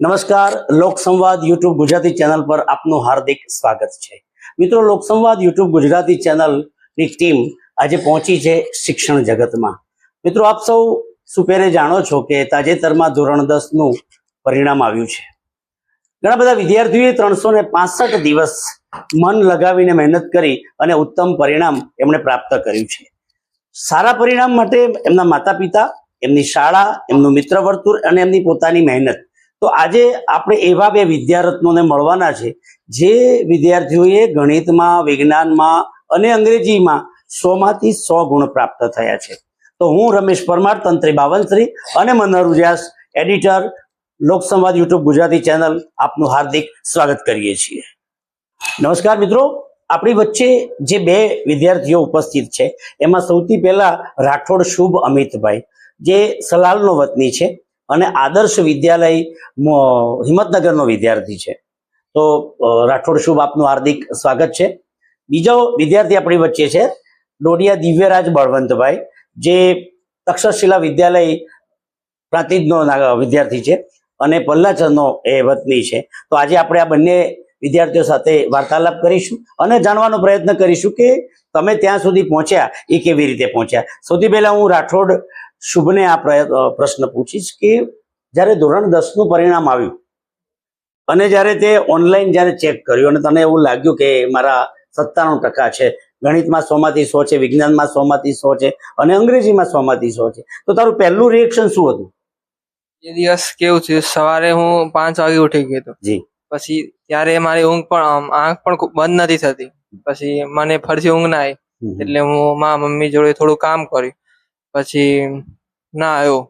નમસ્કાર લોકસંવાદ YouTube Gujarati channel પર આપનું હાર્દિક સ્વાગત છે. મિત્રો લોકસંવાદ યુટ્યુબ ગુજરાતી ચેનલની ટીમ આજે પહોંચી છે શિક્ષણ જગતમાં. મિત્રો, આપ સૌ સુપેરે જાણો છો કે તાજેતરમાં ધોરણ દસનું પરિણામ આવ્યું છે. ઘણા બધા વિદ્યાર્થીઓએ ત્રણસો દિવસ મન લગાવીને મહેનત કરી અને ઉત્તમ પરિણામ એમણે પ્રાપ્ત કર્યું છે. સારા પરિણામ માટે એમના માતા પિતા એમની શાળા, એમનું મિત્ર વર્તુળ અને એમની પોતાની મહેનત તો આજે આપણે એવા બે વિદ્યારત્નોને મળવાના છે, જે વિદ્યાર્થીઓએ ગણિતમાં, વિજ્ઞાનમાં અને અંગ્રેજીમાં સોમાંથી સો ગુણ પ્રાપ્ત થયા છે. તો હું રમેશ પરમાર, તંત્રી બાવનશ્રી અને Manhar Ujas, editor, Loksamvad YouTube Gujarati channel આપનું હાર્દિક સ્વાગત કરીએ છીએ. નમસ્કાર મિત્રો, આપણી વચ્ચે જે બે વિદ્યાર્થીઓ ઉપસ્થિત છે, એમાં સૌથી પહેલા રાઠોડ શુભ અમિતભાઈ, જે સલાલનો વતની છે. અને આદર્શ વિદ્યાલય હિંમતનગરનો વિદ્યાર્થી છે. તો રાઠોડ શુભ આપનું હાર્દિક સ્વાગત છે. બીજો વિદ્યાર્થી આપણી વચ્ચે છે, ડોડિયા દિવ્યરાજ બળવંતભાઈ, જે તક્ષશિલા વિદ્યાલય પ્રાંતિજનો વિદ્યાર્થી છે અને પલ્લાચરનો એ વતની છે. તો આજે આપણે આ બંને વિદ્યાર્થીઓ સાથે વાર્તાલાપ કરીશું અને જાણવાનો પ્રયત્ન કરીશું કે તમે ત્યાં સુધી પહોંચ્યા એ કેવી રીતે પહોંચ્યા. સૌથી પહેલાં હું રાઠોડ શુભને આ પ્રશ્ન પૂછીશ કે જ્યારે ધોરણ દસનું પરિણામ આવ્યું અને જ્યારે તે ઓનલાઈન જ્યારે ચેક કર્યું અને તને એવું લાગ્યું કે મારા સત્તાણું ટકા છે ગણિતમાં સોમાંથી સો છે વિજ્ઞાનમાં સોમાંથી સો છે અને અંગ્રેજીમાં સોમાંથી સો છે તો તારું પહેલું રિએક્શન શું હતું? એ દિવસ કેવું થયું? સવારે હું પાંચ વાગે ઉઠી ગયો હતો. જી. પછી ત્યારે મારી ઊંઘ પણ આંખ પણ બંધ નથી થતી. પછી મને ફરીથી ઊંઘ ના આવી. એટલે હું મારા મમ્મી જોડે થોડું કામ કર્યું. પછી ના આવ્યો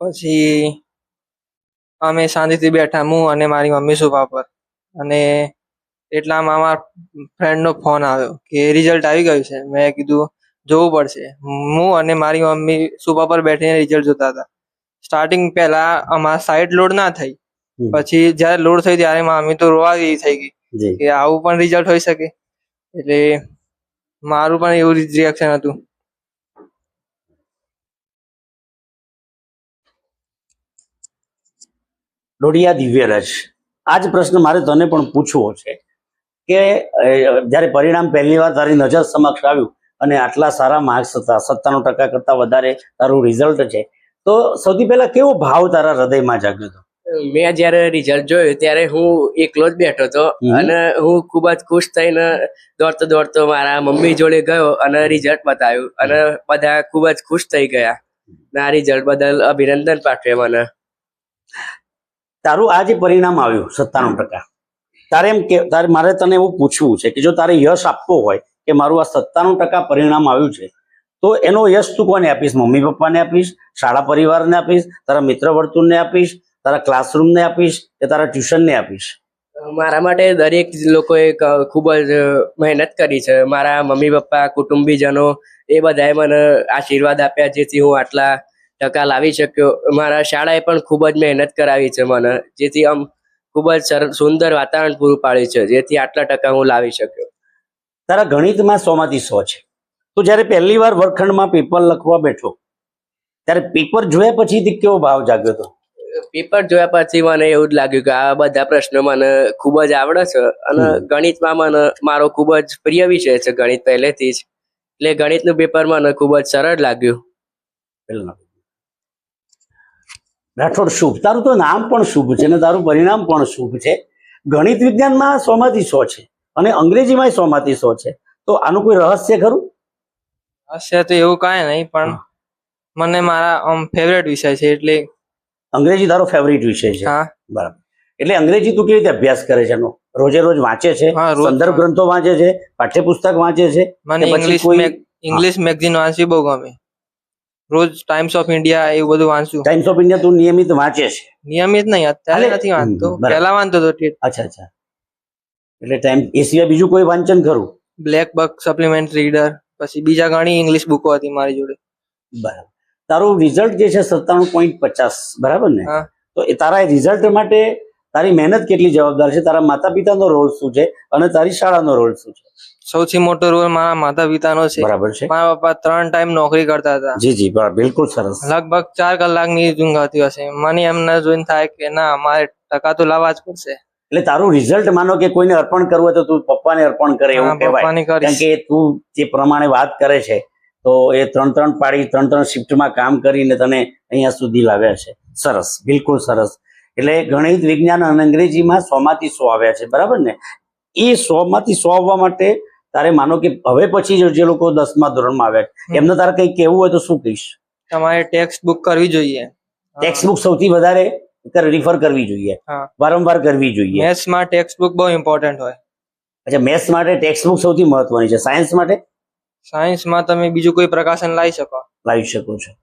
પછી અમે શાંતિથી બેઠા હું અને મારી મમ્મી સોફા પર. અને એટલામાં મારા ફ્રેન્ડનો ફોન આવ્યો કે રિઝલ્ટ આવી ગયું છે. મેં કીધું જોવું પડશે. હું અને મારી મમ્મી સોફા પર બેઠીને રિઝલ્ટ જોતા હતા. સ્ટાર્ટિંગ પહેલા અમારા સાઈડ લોડ ના થઈ. પછી જ્યારે લોડ થઈ ત્યારે મમ્મી તો રોવા ગઈ થઈ ગઈ કે આવું પણ રિઝલ્ટ હોઈ શકે. એટલે મારું પણ એવું રિએક્શન હતું. ડોડિયા દિવ્યરાજ આ જ પ્રશ્ન મારે તને પણ પૂછવો છે કે જ્યારે પરિણામ પહેલી વાર તારી નજર સમક્ષ આવ્યું અને આટલા સારા માર્ક્સ હતા સત્તાણું ટકા કરતા વધારે તારું રિઝલ્ટ છે તો સૌથી પહેલા કેવો ભાવ તારા હૃદયમાં જાગ્યો હતો? મેં જયારે રિઝલ્ટ જોયું ત્યારે હું એકલો જ બેઠો હતો. અને હું ખૂબ જ ખુશ થઈને દોડતો દોડતો મારા મમ્મી જોડે ગયો અને રિઝલ્ટ બતાવ્યું અને બધા ખૂબ જ ખુશ થઈ ગયા. ના રિઝલ્ટ બદલ અભિનંદન પાઠવે મને. તારું આ જે પરિણામ આવ્યું સત્તાણું ટકા, તારે એમ કે તારે મારે તને એવું પૂછવું છે કે જો તારે યશ આપવો હોય કે મારું આ સત્તાણું ટકા પરિણામ આવ્યું છે, તો એનો યશ તું કોને આપીશ? મમ્મી પપ્પાને આપીશ? શાળા પરિવારને આપીશ? તારા મિત્ર વર્તુળને આપીશ? તારા ક્લાસરૂમને આપીશ? કે તારા ટ્યુશનને આપીશ? મારા માટે દરેક લોકોએ ખૂબ જ મહેનત કરી છે. મારા મમ્મી પપ્પા, કુટુંબીજનો એ બધાએ મને આશીર્વાદ આપ્યા જેથી હું આટલા ટકા લાવી શક્યો. મારા શાળાએ પણ ખૂબ જ મહેનત કરાવી છે મને જેથી આમ ખૂબ જ સુંદર વાતાવરણ પૂરું પાડ્યું છે જેથી આટલા ટકા હું લાવી શક્યો. તારા ગણિતમાં સોમાંથી સો છે. તો જ્યારે પહેલી વાર વર્ગખંડમાં પેપર લખવા બેઠો ત્યારે પેપર જોયા પછીથી કેવો ભાવ જાગ્યો હતો? પેપર જોયા પછી મને એવું જ લાગ્યું કે આ બધા પ્રશ્નો મને ખૂબ જ આવડે છે અને ગણિતમાં મને મારો ખૂબ જ પ્રિય વિષય છે ગણિત પહેલેથી જ. એટલે ગણિતનું પેપર મને ખૂબ જ સરળ લાગ્યું. રાઠોડ શુભ. તારું તો નામ પણ શુભ છે અને તારું પરિણામ પણ શુભ છે. ગણિત વિજ્ઞાનમાં સોમાંથી સો છે અને અંગ્રેજીમાં સોમાંથી સો છે. તો આનું કોઈ રહસ્ય ખરું? રહસ્ય તો એવું કાંઈ નહીં પણ મને મારા ફેવરેટ વિષય છે એટલે અંગ્રેજી તારો ફેવરિટ વિષય છે. હા. બરાબર. એટલે અંગ્રેજી તું કેવી રીતે અભ્યાસ કરે છે એનો? રોજે રોજ વાંચે છે? સંદર્ભ ગ્રંથો વાંચે છે? પાઠ્યપુસ્તક વાંચે છે? મને ઇંગ્લિશ ઇંગ્લિશ મેગઝીન વાંચવી બહુ ગમે. રોજ ટાઈમ્સ ઓફ ઇન્ડિયા એવું બધું વાંચું. ટાઈમ્સ ઓફ ઇન્ડિયા તું નિયમિત વાંચે છે? નિયમિત નહીં અત્યારે નથી વાંચતો. પહેલા વાંચતો હતો અચ્છા અચ્છા. એટલે ટાઈમ એ સિવાય બીજું કોઈ વાંચન ખરું? બ્લેક બક સપ્લિમેન્ટ રીડર પછી બીજા ઘણી ઇંગ્લિશ બુકો હતી મારી જોડે. બરાબર. તારું રિઝલ્ટ જે છે સત્તાણું પોઈન્ટ પચાસ બરાબર ને? તો એ તારા રિઝલ્ટ માટે તારી મહેનત કેટલી જવાબદાર છે? તારા માતા પિતાનો રોલ શું છે? અને તારી શાળાનો રોલ શું છે? સૌથી મોટો રોલ મારા માતા પિતાનો છે. બરાબર છે. મારા પપ્પા ત્રણ ટાઈમ નોકરી કરતા હતા. જી જી બિલકુલ સરસ. લગભગ ચાર કલાકની ઊંઘ આવતી હશે. મને એમને જોઈને થાય કે ના મારે ટકા તો લાવવા જ પડશે. એટલે તારું રિઝલ્ટ માનો કે કોઈને અર્પણ કરવું હોય તો તું પપ્પાને અર્પણ કરે એવું કહેવાય. કારણ કે તું જે પ્રમાણે વાત કરે છે તો એ ત્રણ ત્રણ પાડી ત્રણ ત્રણ શિફ્ટમાં કામ કરીને તને અહીંયા સુધી લાવ્યા છે. સરસ બિલકુલ સરસ. એટલે ગણિત વિજ્ઞાન અને અંગ્રેજીમાં સો માંથી સો આવ્યા છે બરાબર ને? એ સો માંથી સો આવવા માટે તારે માનો કે હવે પછી જો જે લોકો દસમા ધોરણમાં આવ્યા એમને તારે કંઈ કહેવું હોય તો શું કહીશ? તમારે ટેક્સ્ટ બુક કરવી જોઈએ. ટેક્સ્ટ બુક સૌથી વધારે રિફર કરવી જોઈએ. વારંવાર કરવી જોઈએ. મેથ્સમાં ટેક્સ્ટ બુક બહુ ઇમ્પોર્ટન્ટ હોય. અચ્છા મેથ્સ માટે ટેક્સ્ટ બુક સૌથી મહત્વની છે. સાયન્સ માટે? સાયન્સમાં તમે બીજું કોઈ પ્રકાશન લાવી શકો. લાવી શકો છો.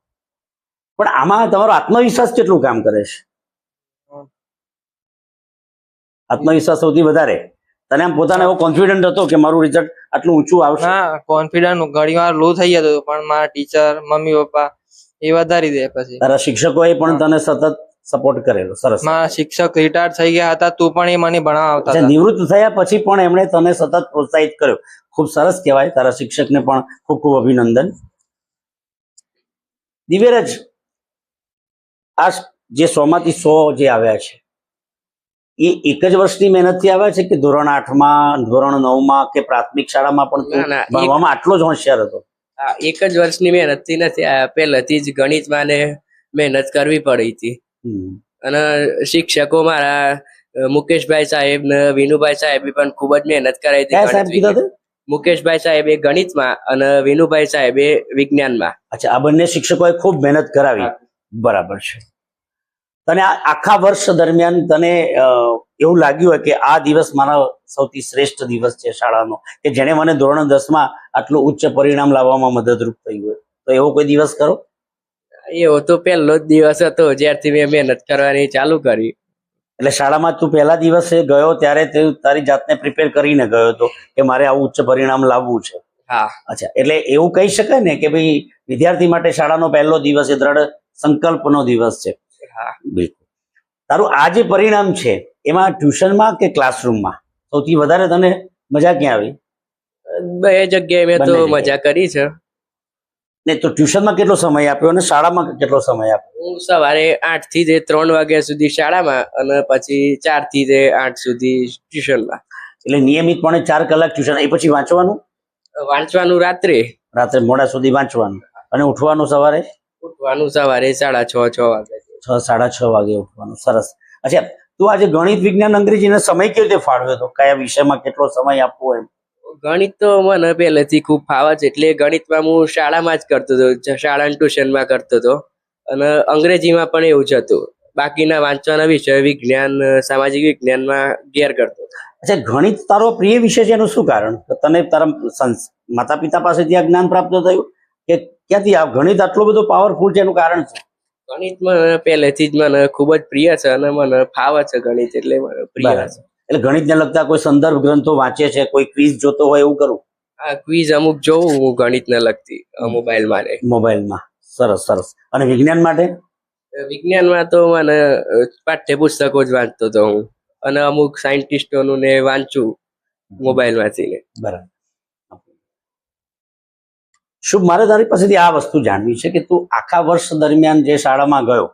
પણ આમાં તમારો આત્મવિશ્વાસ કેટલું કામ કરે છે? આત્મવિશ્વાસ સૌથી વધારે? તને આમ પોતાને એવો કોન્ફિડન્ટ હતો કે મારું રિઝલ્ટ આટલું ઊંચું આવશે? હા કોન્ફિડન્ટ ઘણી વાર લો થઈ જતો પણ મારા ટીચર મમ્મી પપ્પા એ વધારી દે પછી. તારા શિક્ષકોએ પણ તને સતત સપોર્ટ કરેલો સરસ. મારા શિક્ષક રિટાયર થઈ ગયા હતા તો પણ એ મને ભણાવવા આવતા હતા. નિવૃત્ત થયા પછી પણ એમણે તને સતત પ્રોત્સાહિત કર્યો. ખૂબ સરસ કહેવાય તારા શિક્ષકને પણ ખૂબ ખૂબ અભિનંદન. દિવ્યરાજ આ જે સોમાંથી સો જે આવ્યા છે એ એક જ વર્ષની મહેનતથી આવે છે કે ધોરણ આઠમાં ધોરણ નવમાં કે પ્રાથમિક શાળામાં પણ ભણવામાં આટલો જ હોશિયાર હતો? એક જ વર્ષની મહેનતથી નથી પહેલેથી જ ગણિતમાં ને મહેનત કરવી પડી હતી. અને શિક્ષકો મારા મુકેશભાઈ સાહેબ ને વિનુભાઈ સાહેબ પણ ખૂબ જ મહેનત કરાવી હતી મુકેશભાઈ સાહેબે ગણિતમાં અને વિનુભાઈ સાહેબે વિજ્ઞાનમાં. અચ્છા આ બંને શિક્ષકોએ ખૂબ મહેનત કરાવી. બરાબર છે. તને આ આખા વર્ષ દરમિયાન તને એવું લાગ્યું હોય કે આ દિવસ મારા સૌથી શ્રેષ્ઠ દિવસ છે શાળાનો કે જેણે મને ધોરણ દસમાં આટલું ઉચ્ચ પરિણામ લાવવામાં મદદરૂપ થયું હોય તો એવો કોઈ દિવસ કરો? એવો તો પહેલો જ દિવસ હતો જ્યારથી મેં મહેનત કરવાની ચાલુ કરી. એટલે શાળામાં તું પહેલા દિવસે ગયો ત્યારે તે તારી જાતને પ્રિપેર કરીને ગયો હતો કે મારે આવું ઉચ્ચ પરિણામ લાવવું છે. હા. અચ્છા એટલે એવું કહી શકાય ને કે ભાઈ વિદ્યાર્થી માટે શાળાનો પહેલો દિવસ એ દ્રઢ સંકલ્પનો દિવસ છે. બિલકુલ. તારું આ જે પરિણામ છે એમાં ટ્યુશનમાં કે ક્લાસરૂમમાં? સૌથી વધારે તને મજા ક્યાં આવી? બે જગ્યાએ મેં તો મજા કરી છે. ને તો ટ્યુશનમાં કેટલો સમય આપ્યો અને શાળામાં કેટલો સમય આપ્યો? હું સવારે આઠથી જે ત્રણ વાગ્યા સુધી શાળામાં અને પછી ચારથી જે આઠ સુધી ટ્યુશનમાં. એટલે નિયમિતપણે ચાર કલાક ટ્યુશન એ પછી વાંચવાનું? વાંચવાનું રાત્રે. રાત્રે મોડા સુધી વાંચવાનું. અને ઉઠવાનું સવારે? ઉઠવાનું સવારે સાડા છ છ વાગે. છ સાડા છ વાગે ઉઠવાનું સરસ. અચ્છા તું આજે ગણિત વિજ્ઞાન અંગ્રેજીને સમય કેવી રીતે ફાળવ્યો હતો? કયા વિષયમાં કેટલો સમય આપવો એમ? ગણિત તો મને પહેલેથી ખૂબ ફાવે છે એટલે ગણિતમાં હું શાળામાં જ કરતો હતો શાળા ટ્યુશનમાં કરતો હતો. અને અંગ્રેજીમાં પણ એવું જ હતું. બાકીના વાંચવાના વિષય વિજ્ઞાન સામાજિક વિજ્ઞાનમાં ગેર કરતો અચ્છા ગણિત તારો પ્રિય વિષય છે એનું શું કારણ? તને તારા માતા પિતા પાસેથી આ જ્ઞાન પ્રાપ્ત થયું? કે ક્યાંથી આ ગણિત આટલો બધો પાવરફુલ છે એનું કારણ છે ગણિત મને પહેલેથી જ મને ખૂબ જ પ્રિય છે અને મને ફાવે છે ગણિત એટલે પ્રિય છે. એટલે ગણિતને લગતા કોઈ સંદર્ભ ગ્રંથો વાંચે છે? કોઈ ક્વિઝ જોતો હોય એવું કરું? આ ક્વિઝ અમુક જોઉં હું ગણિતને લગતી મોબાઈલ માટે મોબાઈલમાં સરસ સરસ. અને વિજ્ઞાન માટે? વિજ્ઞાનમાં તો મને પાઠ્યપુસ્તકો જ વાંચતો હતો હું. અને અમુક સાયન્ટિસ્ટોનું ને વાંચું મોબાઈલમાંથી ને. બરાબર. શુભ મારે તારી પાસેથી આ વસ્તુ જાણવી છે કે તું આખા વર્ષ દરમિયાન જે શાળામાં ગયો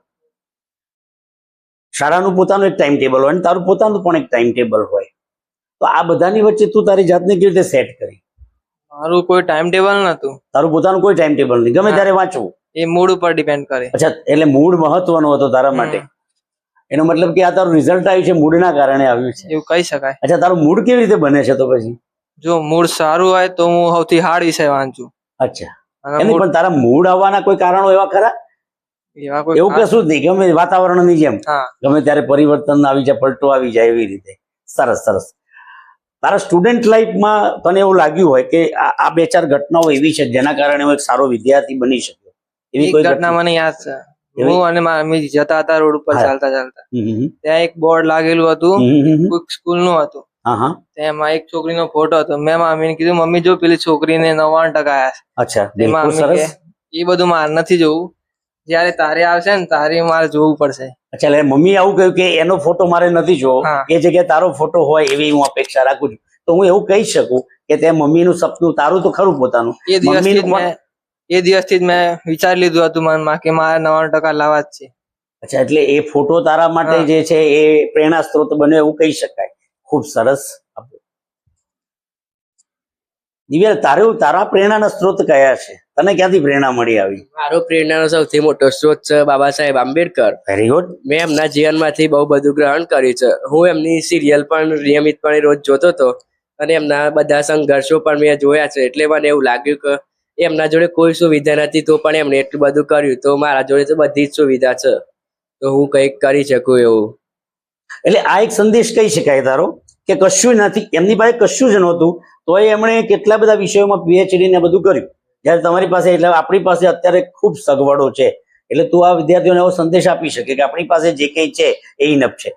શાળાનું પોતાનું એક ટાઈમ ટેબલ હોય અને તારું પોતાનું પણ એક ટાઈમ ટેબલ હોય. તો આ બધાની વચ્ચે તું તારી જાતને કેવી રીતે સેટ કરી? મારું કોઈ ટાઈમ ટેબલ નતું. તારું પોતાનું કોઈ ટાઈમ ટેબલ નહીં. ગમે ત્યારે વાંચવું. એ મૂડ ઉપર ડિપેન્ડ કરે. અચ્છા એટલે મૂડ મહત્વનો હતો તારા માટે. એનો મતલબ કે આ તારું રિઝલ્ટ આવ્યું છે મૂડના કારણે આવ્યું છે. એવું કહી શકાય. અચ્છા તારું મૂડ કેવી રીતે બને છે તો પછી? જો મૂડ સારું હોય તો હું સૌથી હાર્ડ વિષય વાંચું. અચ્છા. mood- પણ તારા મૂડ આવવાના કોઈ કારણો એવા ખરા? એવું કશું જ નહીં ગમે વાતાવરણની જેમ. ગમે ત્યારે પરિવર્તન આવી જાય પલટો આવી જાય એવી રીતે. સરસ સરસ. તારા સ્ટુડન્ટ લાઈફમાં તને એવું લાગ્યું હોય કે આ બે ચાર ઘટનાઓ એવી છે જેના કારણે હું એક સારો વિદ્યાર્થી બની શક્યો? એવી કોઈ ઘટના મને યાદ છે. હું અને મારા જતા હતા રોડ ઉપર ચાલતા ચાલતા. ત્યાં એક બોર્ડ લાગેલું હતું. સ્કૂલનું હતું. હા હા. તેમાં એક છોકરીનો ફોટો હતો. મેં મામી મમ્મીને કીધું મમ્મી જો પેલી છોકરીને નવ્વાણું ટકા આવ્યા અચ્છા મમ્મી એ બધું મારે નથી જોવું. જયારે તારે આવશે ને તારે મારે જોવું પડશે. અચ્છા એટલે મમ્મી આવું કહ્યું કે એનો ફોટો મારે નથી જોવો. એ જગ્યાએ તારો ફોટો હોય એવી હું અપેક્ષા રાખું છું. તો હું એવું કહી શકું કે તે મમ્મીનું સપનું તારું તો ખરું પોતાનું. એ દિવસથી એ દિવસથી જ મેં વિચારી લીધું હતું મનમાં કે મારે નવ્વાણું ટકા લાવવા જ છે. અચ્છા એટલે એ ફોટો તારા માટે જે છે એ પ્રેરણા સ્ત્રોત બન્યો એવું કહી શકાય. ખૂબ સરસ દિવ્યા તારું તારા પ્રેરણાના સ્ત્રોત કયા છે? તને ક્યાંથી પ્રેરણા મળી આવી? મારો પ્રેરણાનો સૌથી મોટો સ્ત્રોત છે બાબા સાહેબ આંબેડકર. વેરી ગુડ મેં એમના જીવનમાંથી બહુ બધું ગ્રહણ કર્યું છે. હું એમની સિરિયલ પણ નિયમિતપણે રોજ જોતો હતો અને એમના બધા સંઘર્ષો પણ મેં જોયા છે. એટલે મને એવું લાગ્યું કે એમના જોડે કોઈ સુવિધા નથી તો પણ એમણે એટલું બધું કર્યું. તો મારા જોડે તો બધી જ સુવિધા છે. તો હું કંઈક કરી શકું એવું. એટલે આ એક સંદેશ કહી શકાય તારો કે કશું નથી. એમની પાસે કશું જ નહોતું. તો એમણે કેટલા બધા વિષયોમાં પીએચડી ને બધું કર્યું. જ્યારે તમારી પાસે એટલે આપણી પાસે અત્યારે ખૂબ સગવડો છે. એટલે તું આ વિદ્યાર્થીઓને એવો સંદેશ આપી શકે કે આપણી પાસે જે કંઈ છે એ ઇનફ છે.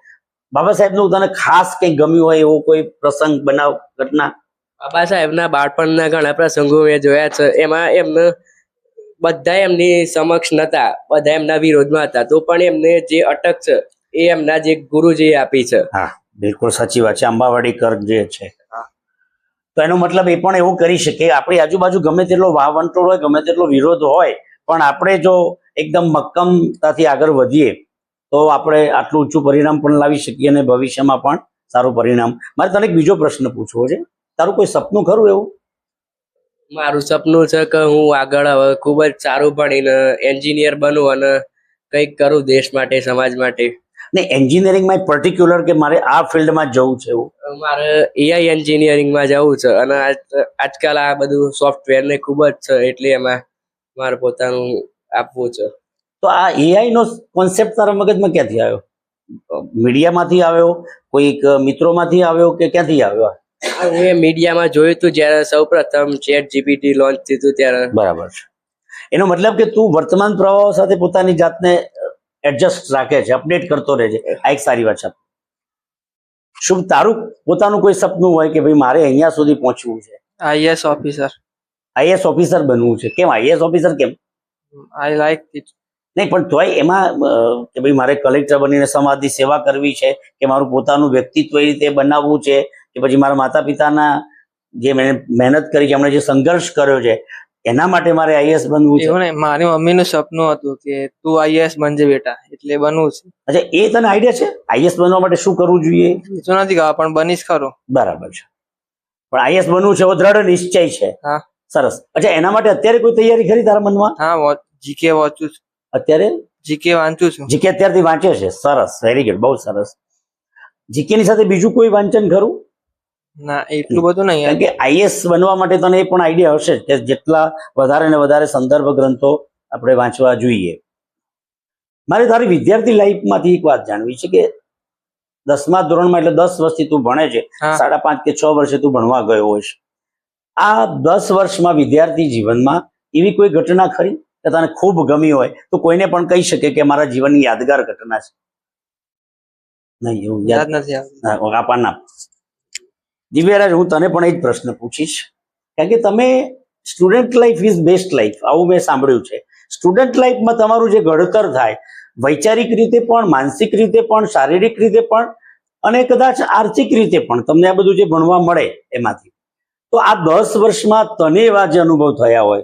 બાબા સાહેબનું તને ખાસ કંઈ ગમ્યું હોય એવો કોઈ પ્રસંગ, બનાવ, ઘટના? બાબા સાહેબના બાળપણના ઘણા પ્રસંગો મેં જોયા છે. એમાં એમને બધા એમની સમક્ષ નતા. બધા એમના વિરોધમાં હતા. તો પણ એમને જે અટક છે એ એમના જે ગુરુજીએ આપી છે. હા બિલકુલ સાચી વાત છે. અંબાવાડી કર જે છે. હા. તો એનો મતલબ એ પણ એવું કરી શકે આપણી આજુબાજુ ગમે તેટલો વાવંટોળ હોય ગમે તેટલો વિરોધ હોય પણ આપણે જો એકદમ મક્કમતાથી આગળ વધીએ તો આપણે આટલું ઊંચું પરિણામ પણ લાવી શકીએ અને ભવિષ્યમાં પણ સારું પરિણામ. મારે તને એક બીજો પ્રશ્ન પૂછવો છે. તારું કોઈ સપનું ખરું એવું? મારું સપનું છે કે હું આગળ હવે ખૂબ જ સારું ભણીને એન્જિનિયર બનું અને કંઈક કરું દેશ માટે સમાજ માટે. ને એન્જિનિયરિંગમાં પર્ટિક્યુલર કે મારે આ ફિલ્ડમાં જવું છે એવું? મારે એઆઈ એન્જિનિયરિંગમાં જવું છે અને આજકાલ આ બધું સોફ્ટવેર ને ખૂબ જ છે એટલે એમાં મારે પોતાનું આપવું છે. તો આ એઆઈ નો કોન્સેપ્ટ તારા મગજમાં ક્યાંથી આવ્યો? મીડિયામાંથી આવ્યો? કોઈક મિત્રોમાંથી આવ્યો કે ક્યાંથી આવ્યો મેં મીડિયામાં જોયું હતું જ્યારે સૌ પ્રથમ ચેટ જીપીટી લોન્ચ થયું હતું ત્યારે. બરાબર છે. એનો મતલબ કે તું વર્તમાન પ્રવાહો સાથે પોતાની જાતને એડજસ્ટ રાખે છે અપડેટ કરતો રહે છે. આ એક સારી વાત છે. શુભ તારું પોતાનું કોઈ સપનું હોય કે ભાઈ મારે અહીંયા સુધી પહોંચવું છે? IAS officer. આઈએસ ઓફિસર બનવું છે. કેમ આઈએસ ઓફિસર કેમ? I like it. નહીં પણ તોય એમાં કે ભાઈ મારે કલેક્ટર બનીને સમાજની સેવા કરવી છે કે મારું પોતાનું વ્યક્તિત્વ એ રીતે બનાવવું છે કે પછી મારા માતા પિતાના જે મેં મહેનત કરી છે એમણે જે સંઘર્ષ કર્યો છે એના માટે મારે આઈએસ બનવું છે? ને મારી મમ્મીનું સપનું હતું કે તું આઈએસ બનજે બેટા એટલે બનવું છે. અચ્છા એ તને આઈડિયા છે? આઈએસ બનવા માટે શું કરવું જોઈએ? શું નથી ખબર પણ બનીશ ખરો. બરાબર છે. પણ આઈએસ બનવું છે એવો દ્રઢ નિશ્ચય છે. હા. સરસ. અચ્છા એના માટે અત્યારે કોઈ તૈયારી ખરી તારા મનમાં? હા જીકે વાંચું છું. અત્યારે? જીકે વાંચું છું. જીકે અત્યારથી વાંચે છે. સરસ. વેરી ગુડ બહુ સરસ. જીકે ની સાથે બીજું કોઈ વાંચન ખરું? ના એટલું બધું નહીં. કારણ કે આઈએસ બનવા માટે તને એ પણ આઈડિયા હશે કે જેટલા વધારે ને વધારે સંદર્ભ ગ્રંથો આપણે વાંચવા જોઈએ. મારે તારી વિદ્યાર્થી લાઈફમાંથી એક વાત જાણવી છે કે દસમા ધોરણમાં એટલે દસ વર્ષથી તું ભણે છે સાડા પાંચ કે છ વર્ષે તું ભણવા ગયો હોઈશ. આ દસ વર્ષમાં વિદ્યાર્થી જીવનમાં એવી કોઈ ઘટના ખરી? કે તને ખૂબ ગમી હોય તો કોઈને પણ કહી શકે કે મારા જીવનની યાદગાર ઘટના છે? નહીં એવું યાદ નથી આપવાના દિવ્યરાજ હું તને પણ એ જ પ્રશ્ન પૂછીશ. કારણ કે તમે student life is best life આવું મેં સાંભળ્યું છે. સ્ટુડન્ટ લાઈફમાં તમારું જે ઘડતર થાય વૈચારિક રીતે પણ માનસિક રીતે પણ શારીરિક રીતે પણ અને કદાચ આર્થિક રીતે પણ તમને આ બધું જે ભણવા મળે એમાંથી. તો આ દસ વર્ષમાં તને એવા જે અનુભવ થયા હોય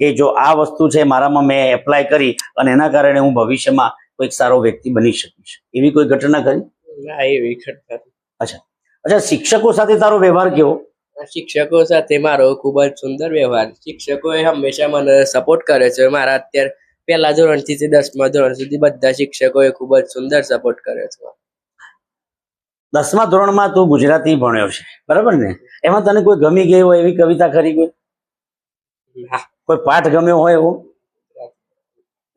કે જો આ વસ્તુ છે મારામાં મેં એપ્લાય કરી અને એના કારણે હું ભવિષ્યમાં કોઈક સારો વ્યક્તિ બની શકીશ. એવી કોઈ ઘટના કરી ના એવી ઘટના. અચ્છા. શિક્ષકો સાથે તારો વ્યવહાર કેવો? શિક્ષકો સાથે મારો ખૂબ જ સુંદર વ્યવહાર. શિક્ષકોએ હંમેશા મને સપોર્ટ કરે છે. મારા અત્યારે પહેલા ધોરણથી તે દસમા ધોરણ સુધી બધા શિક્ષકોએ ખૂબ જ સુંદર સપોર્ટ કર્યો છે. દસમા ધોરણમાં તું ગુજરાતી ભણ્યો છે. બરાબર ને? એમાં તને કોઈ ગમી ગઈ હોય એવી કવિતા ખરી કોઈ? કોઈ પાઠ ગમ્યો હોય એવો?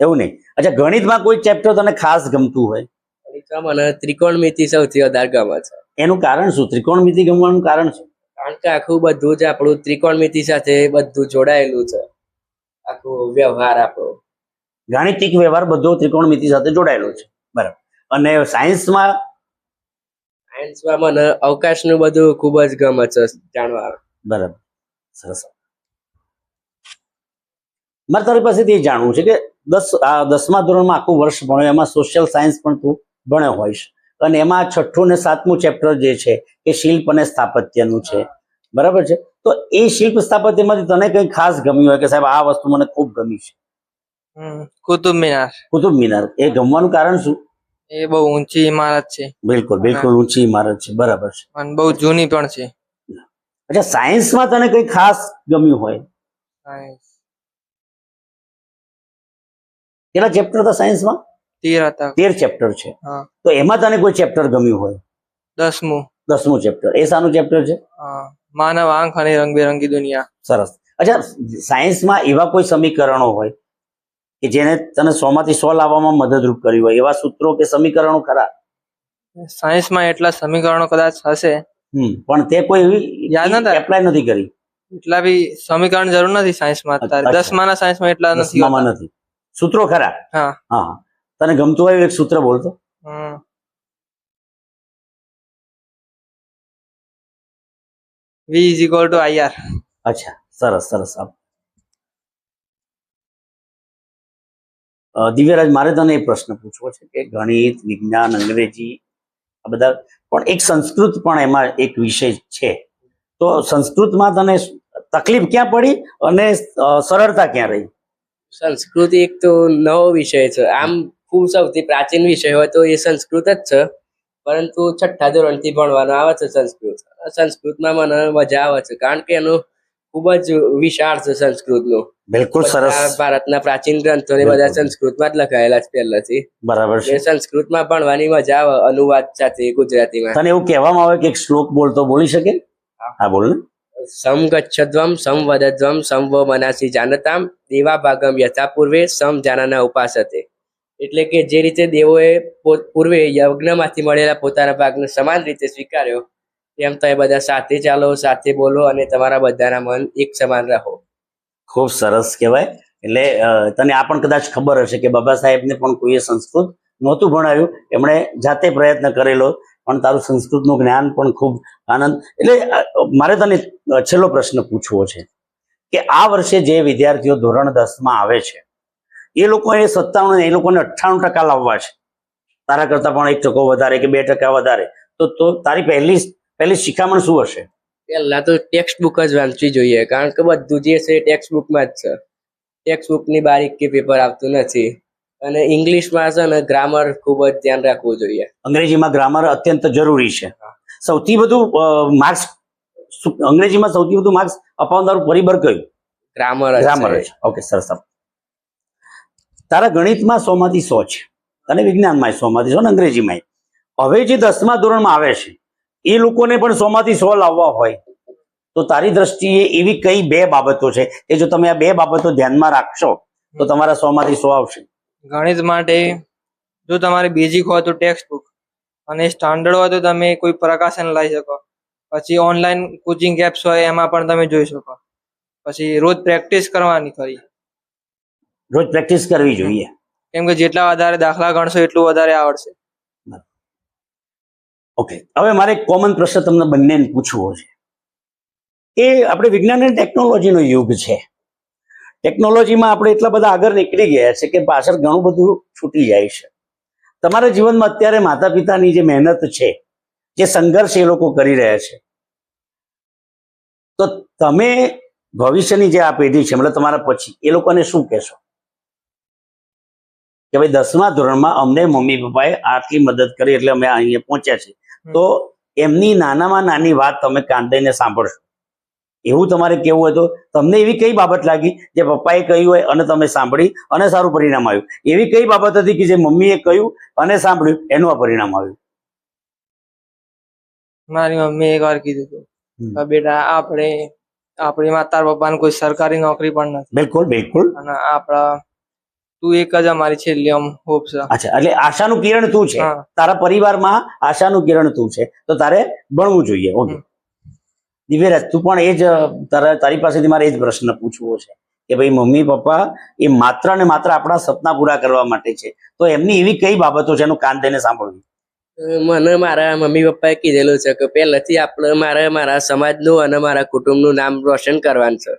એવું નહીં. અચ્છા ગણિતમાં કોઈ ચેપ્ટર તને ખાસ ગમતું હોય? ગણિતમાં મને ત્રિકોણમિતિ સૌથી વધારે ગમે છે. એનું કારણ શું? ત્રિકોણમિતિ ગમવાનું કારણ શું? કારણ કે આખું બધું જ આપણું ત્રિકોણમિતિ સાથે બધું જોડાયેલું છે. આખું વ્યવહાર આપણો. ગાણિતિક વ્યવહાર બધો ત્રિકોણમિતિ સાથે જોડાયેલો છે. બરાબર. અને સાયન્સમાં સાયન્સમાં મને અવકાશનું બધું ખૂબ જ ગમે છે જાણવા. બરાબર. સરસ. મારે તારી પાસેથી એ જાણવું છે કે દસ આ દસમા ધોરણમાં આખું વર્ષ ભણ્યો એમાં સોશિયલ સાયન્સ પણ તું ભણ્યો હોઈશ. અને એમાં છઠ્ઠું ને સાતમું ચેપ્ટર જે છે એ શિલ્પ અને સ્થાપત્યનું છે. બરાબર છે? તો એ શિલ્પ સ્થાપત્યમાંથી તને કંઈ ખાસ ગમ્યું હોય કે સાહેબ આ વસ્તુ મને ખૂબ ગમી છે? કુતુબ મિનાર. કુતુબ મિનાર. એ ગમવાનું કારણ શું? એ બહુ ઊંચી ઇમારત છે. બિલકુલ બિલકુલ ઊંચી ઇમારત છે. બરાબર છે. અને બહુ જૂની પણ છે. અચ્છા સાયન્સમાં તને કંઈ ખાસ ગમ્યું હોય? કેટલા ચેપ્ટર હતા સાયન્સમાં તીર ચેપ્ટર છે. તો એમાં તને કોઈ ચેપ્ટર ગમ્યું હોય? દસમું. દસમું ચેપ્ટર એ શાનું ચેપ્ટર છે? માનવ આંખ અને રંગબેરંગી દુનિયા. સરસ. અચ્છા સાયન્સમાં એવા કોઈ સમીકરણો હોય કે જેને તને સો માંથી સો લાવવામાં મદદરૂપ કરી હોય? એવા સૂત્રો કે સમીકરણો ખરા? સાયન્સમાં એટલા સમીકરણો કદાચ હશે. પણ તે કોઈ યાદ નતા. એપ્લાય નથી કરી. એટલા બી સમીકરણ જરૂર નથી સાયન્સમાં. દસમાના સાયન્સમાં એટલા નથી નથી. સૂત્રો ખરા? હા હા. તને ગમતું હોય એક સૂત્ર બોલતો equal to અચ્છા સરસ સરસ આપ દિવ્યરાજ મારે તને એ પ્રશ્ન પૂછવો છે કે ગણિત વિજ્ઞાન અંગ્રેજી આ બધા પણ એક સંસ્કૃત પણ એમાં એક વિષય છે. તો સંસ્કૃતમાં તને તકલીફ ક્યાં પડી અને સરળતા ક્યાં રહી? સંસ્કૃત એક તો નવો વિષય છે. આમ ખૂબ સૌથી પ્રાચીન વિષય હોય તો એ સંસ્કૃત જ છે. પરંતુ છઠ્ઠા ધોરણથી ભણવાનો આવે છે સંસ્કૃત. સંસ્કૃતમાં મને મજા આવે છે કારણ કે એનું ખૂબ જ વિશાળ છે સંસ્કૃતનું. બિલકુલ સરસ. ભારતના પ્રાચીન ગ્રંથો ને બધા સંસ્કૃતમાં જ લખાયેલા છે પહેલાથી. બરાબર છે. સંસ્કૃતમાં ભણવાની મજા આવે અનુવાદ સાથે ગુજરાતીમાં. તને એવું કહેવામાં આવે કે એક શ્લોક બોલતો બોલી શકે? હા. બોલ સમ ગચ્છધ્વમ સમ વદધ્વમ સમ વ મનાસી જાનતામ દેવા ભાગમ યથા પૂર્વે સમ જાનાના ઉપાસતે. એટલે કે જે રીતે દેવોએ પૂર્વે યજ્ઞમાંથી મળેલા પોતાના ભાગને સમાન રીતે સ્વીકાર્યો તેમ તમે બધા સાથે ચાલો, સાથે બોલો અને તમારા બધાના મન એક સમાન રહો. ખૂબ સરસ કહેવાય. એટલે તને આ પણ કદાચ ખબર હશે કે બાબા સાહેબને પણ કોઈએ સંસ્કૃત નહોતું ભણાવ્યું. એમણે જાતે પ્રયત્ન કરેલો, પણ તારું સંસ્કૃતનું જ્ઞાન પણ ખૂબ આનંદ. એટલે મારે તને છેલ્લો પ્રશ્ન પૂછવો છે કે આ વર્ષે જે વિદ્યાર્થીઓ ધોરણ દસમાં આવે છે એ લોકોએ સત્તાણું એ લોકોને અઠ્ઠાણું ટકા લાવવા છે. તારા કરતાં પણ એક ટકો વધારે કે બે ટકા વધારે. તો તો તારી પહેલી પહેલી શિખામણ શું હશે? પહેલા તો ટેક્સ્ટ બુક જ વાંચવી જોઈએ કારણ કે બધું જે છે ટેક્સ્ટ બુકમાં જ છે. ટેક્સ્ટ બુકની બારીક કે પેપર આવતું નથી. અને ઇંગ્લિશમાં છે ને ગ્રામર ખૂબ જ ધ્યાન રાખવું જોઈએ. અંગ્રેજીમાં ગ્રામર અત્યંત જરૂરી છે. સૌથી વધુ માર્ક્સ અંગ્રેજીમાં સૌથી વધુ માર્ક્સ અપાવનારું પરિબળ કયું? ગ્રામર ગ્રામર ઓકે સરસ. તારા ગણિતમાં સો માંથી સો છે અને વિજ્ઞાનમાં સો માંથી સો અને અંગ્રેજીમાં. હવે જે દસમા ધોરણમાં આવે છે, એ લોકોને પણ સો માંથી સો લાવવા હોય, તો તારી દ્રષ્ટિએ એવી કઈ બે બાબતો છે કે જો તમે આ બે બાબતો ધ્યાનમાં રાખશો, તો તમારા સો માંથી સો આવશે. ગણિત માટે જો તમારે બેઝિક હોય તો ટેક્સ્ટ બુક અને સ્ટાન્ડર્ડ હોય તો તમે કોઈ પ્રકાશન લઈ શકો. પછી ઓનલાઈન કોચિંગ એપ્સ હોય એમાં પણ તમે જોઈ શકો. પછી રોજ પ્રેક્ટિસ કરવાની ખરી રોજ પ્રેક્ટિસ કરવી જોઈએ. કેમ કે જેટલા વધારે દાખલા ગણશો એટલું વધારે આવડશે. ઓકે હવે મારે એક કોમન પ્રશ્ન તમને બંનેને પૂછવો છે. એ આપણે વિજ્ઞાન અને ટેકનોલોજીનો યુગ છે. ટેકનોલોજીમાં આપણે એટલા બધા આગળ નીકળી ગયા છે કે પાછળ ઘણું બધું છૂટી જાય છે. તમારા જીવનમાં અત્યારે માતા પિતાની જે મહેનત છે જે સંઘર્ષ એ લોકો કરી રહ્યા છે. તો તમે ભવિષ્યની જે આ પેઢી છે મતલબ તમારા પછી એ લોકોને શું કહેશો? કે ભાઈ દસમા ધોરણમાં અમને મમ્મી પપ્પાએ આટલી મદદ કરી એટલે અમે અહીંયા પહોંચ્યા છે તો એમની નાનામાં નાની વાત તમે કાંદાઈને સાંભળશો. એવું તમારે કેવું હોય તો તમને એવી કઈ બાબત લાગી જે પપ્પાએ કહ્યું હોય અને તમે સાંભળી અને સારું પરિણામ આવ્યું? એવી કઈ બાબત હતી કે જે મમ્મીએ કહ્યું અને સાંભળ્યું એનું આ પરિણામ આવ્યું? મારી મમ્મી એક વાર કીધું હતું બેટા આપણે આપણી માતા પપ્પાને કોઈ સરકારી નોકરી પણ નથી. બિલકુલ બિલકુલ. અને આપણા તું એક જ અમારી છેલ્લી આમ હોપ છે. અચ્છા એટલે આશાનું કિરણ તું છે. તારા પરિવારમાં આશાનું કિરણ તું છે. તો તારે ભણવું જોઈએ ઓકે. દિવ્યરાજ તું પણ એ જ તારા તારી પાસેથી મારે એ જ પ્રશ્ન પૂછવો છે કે ભાઈ મમ્મી પપ્પા એ માત્ર ને માત્ર આપણા સપના પૂરા કરવા માટે છે. તો એમની એવી કઈ બાબતો છે એનું કાન તેને સાંભળવું? મને મારા મમ્મી પપ્પાએ કીધેલું છે કે પહેલેથી આપણે મારે મારા સમાજનું અને મારા કુટુંબનું નામ રોશન કરવાનું છે.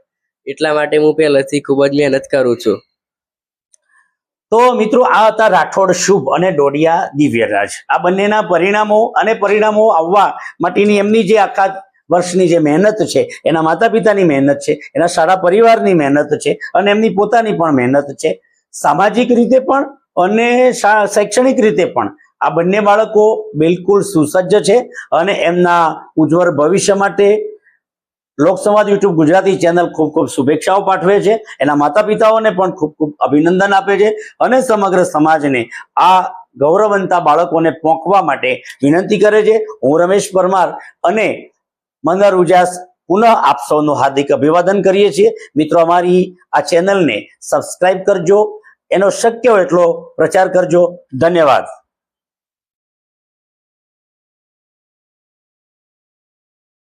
એટલા માટે હું પહેલેથી ખૂબ જ મહેનત કરું છું. તો મિત્રો, આ હતા રાઠોડ શુભ અને ડોડિયા દિવ્યરાજ. આ બંનેના પરિણામો અને પરિણામો આવવા માટેની એમની જે આખા વર્ષની જે મહેનત છે, એના માતા પિતાની મહેનત છે, એના સારા પરિવારની મહેનત છે અને એમની પોતાની પણ મહેનત છે. સામાજિક રીતે પણ અને શૈક્ષણિક રીતે પણ આ બંને બાળકો બિલકુલ સુસજ્જ છે અને એમના ઉજ્જવળ ભવિષ્ય માટે લોકસંવાદ યુટ્યુબ ગુજરાતી ચેનલ ખૂબ ખૂબ શુભેચ્છાઓ પાઠવે છે. એના માતા પિતાઓને પણ ખૂબ ખૂબ અભિનંદન આપે છે અને સમગ્ર સમાજને આ ગૌરવંતા બાળકોને પોંખવા માટે વિનંતી કરે છે. હું રમેશ પરમાર અને મંદર ઉજાસ પુનઃ આપ સૌનું હાર્દિક અભિવાદન કરીએ છીએ. મિત્રો, અમારી આ ચેનલને સબસ્ક્રાઈબ કરજો. એનો શક્ય એટલો પ્રચાર કરજો. ધન્યવાદ.